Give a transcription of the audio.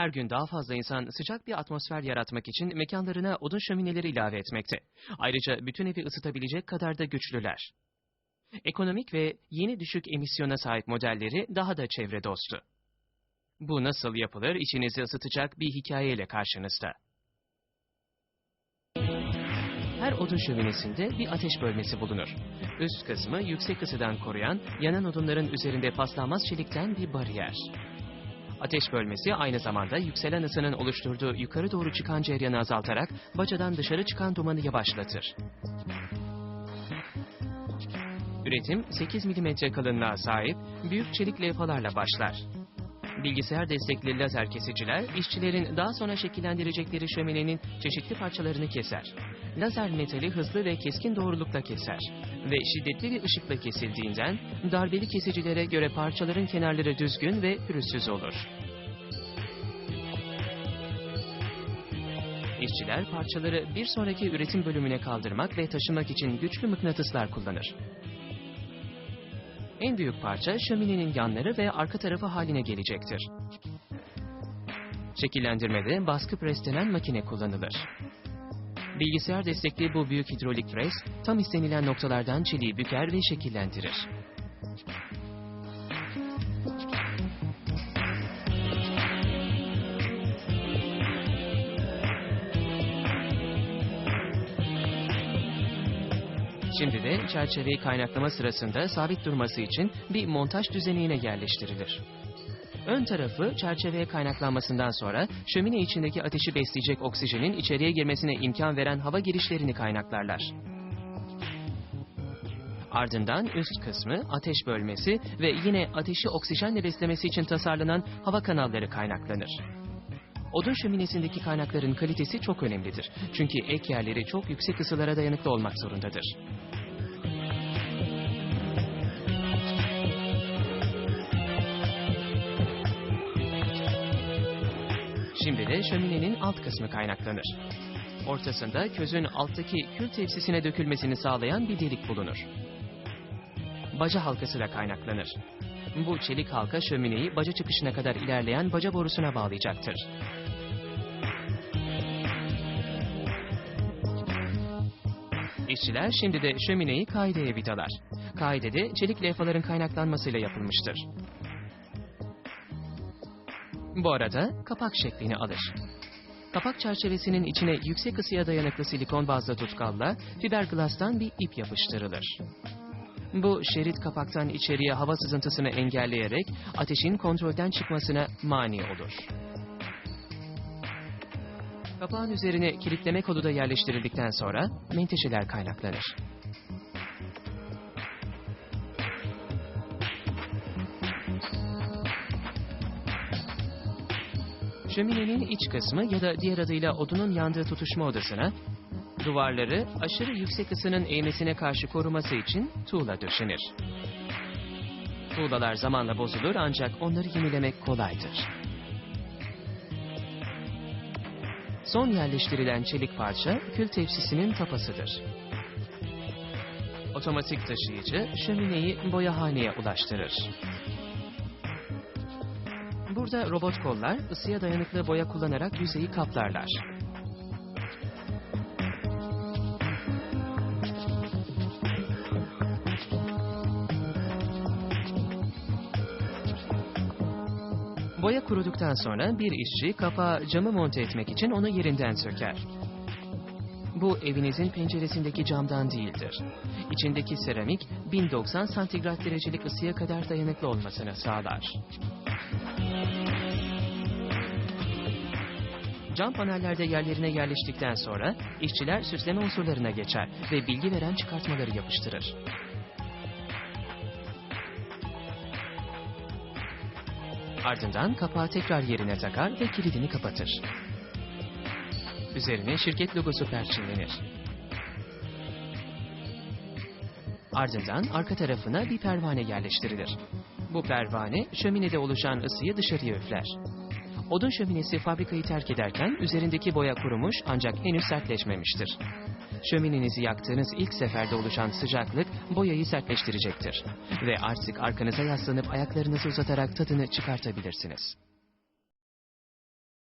Her gün daha fazla insan sıcak bir atmosfer yaratmak için mekanlarına odun şömineleri ilave etmekte. Ayrıca bütün evi ısıtabilecek kadar da güçlüler. Ekonomik ve yeni düşük emisyona sahip modelleri daha da çevre dostu. Bu nasıl yapılır içinizi ısıtacak bir hikayeyle karşınızda. Her odun şöminesinde bir ateş bölmesi bulunur. Üst kısmı yüksek ısıdan koruyan, yanan odunların üzerinde paslanmaz çelikten bir bariyer. Ateş bölmesi aynı zamanda yükselen ısının oluşturduğu yukarı doğru çıkan ceryanı azaltarak bacadan dışarı çıkan dumanı yavaşlatır. Üretim 8 mm kalınlığa sahip büyük çelik levhalarla başlar. Bilgisayar destekli lazer kesiciler, işçilerin daha sonra şekillendirecekleri şöminenin çeşitli parçalarını keser. Lazer metali hızlı ve keskin doğrulukla keser ve şiddetli bir ışıkla kesildiğinden darbeli kesicilere göre parçaların kenarları düzgün ve pürüzsüz olur. İşçiler parçaları bir sonraki üretim bölümüne kaldırmak ve taşımak için güçlü mıknatıslar kullanır. En büyük parça şöminenin yanları ve arka tarafı haline gelecektir. Şekillendirmede baskı pres denen makine kullanılır. Bilgisayar destekli bu büyük hidrolik pres tam istenilen noktalardan çeliği büker ve şekillendirir. Şimdi de çerçeveyi kaynaklama sırasında sabit durması için bir montaj düzenine yerleştirilir. Ön tarafı çerçeveye kaynaklanmasından sonra şömine içindeki ateşi besleyecek oksijenin içeriye girmesine imkan veren hava girişlerini kaynaklarlar. Ardından üst kısmı ateş bölmesi ve yine ateşi oksijenle beslemesi için tasarlanan hava kanalları kaynaklanır. Odun şöminesindeki kaynakların kalitesi çok önemlidir. Çünkü ek yerleri çok yüksek ısılara dayanıklı olmak zorundadır. Şimdi de şöminenin alt kısmı kaynaklanır. Ortasında közün alttaki kül tepsisine dökülmesini sağlayan bir delik bulunur. Baca halkası da kaynaklanır. Bu çelik halka şömineyi baca çıkışına kadar ilerleyen baca borusuna bağlayacaktır. İşçiler şimdi de şömineyi kaideye vidalar. Kaidede çelik levhaların kaynaklanmasıyla yapılmıştır. Bu arada kapak şeklini alır. Kapak çerçevesinin içine yüksek ısıya dayanıklı silikon bazlı tutkalla fiberglass'tan bir ip yapıştırılır. Bu şerit kapaktan içeriye hava sızıntısını engelleyerek ateşin kontrolden çıkmasına mani olur. Kapağın üzerine kilitleme kodu da yerleştirildikten sonra menteşeler kaynaklanır. Şöminenin iç kısmı ya da diğer adıyla odunun yandığı tutuşma odasına, duvarları aşırı yüksek ısının eğmesine karşı koruması için tuğla döşenir. Tuğlalar zamanla bozulur ancak onları yenilemek kolaydır. Son yerleştirilen çelik parça kül tepsisinin tapasıdır. Otomatik taşıyıcı şömineyi boyahaneye ulaştırır. Burada robot kollar ısıya dayanıklı boya kullanarak yüzeyi kaplarlar. Boya kuruduktan sonra bir işçi kapağı camı monte etmek için onu yerinden söker. Bu evinizin penceresindeki camdan değildir. İçindeki seramik 1090 santigrat derecelik ısıya kadar dayanıklı olmasını sağlar. Cam panellerde yerlerine yerleştikten sonra işçiler süsleme unsurlarına geçer ve bilgi veren çıkartmaları yapıştırır. Ardından kapağı tekrar yerine takar ve kilidini kapatır. Üzerine şirket logosu perçinlenir. Ardından arka tarafına bir pervane yerleştirilir. Bu pervane şöminede oluşan ısıyı dışarıya üfler. Odun şöminesi fabrikayı terk ederken üzerindeki boya kurumuş ancak henüz sertleşmemiştir. Şöminenizi yaktığınız ilk seferde oluşan sıcaklık boyayı sertleştirecektir. Ve artık arkanıza yaslanıp ayaklarınızı uzatarak tadını çıkartabilirsiniz.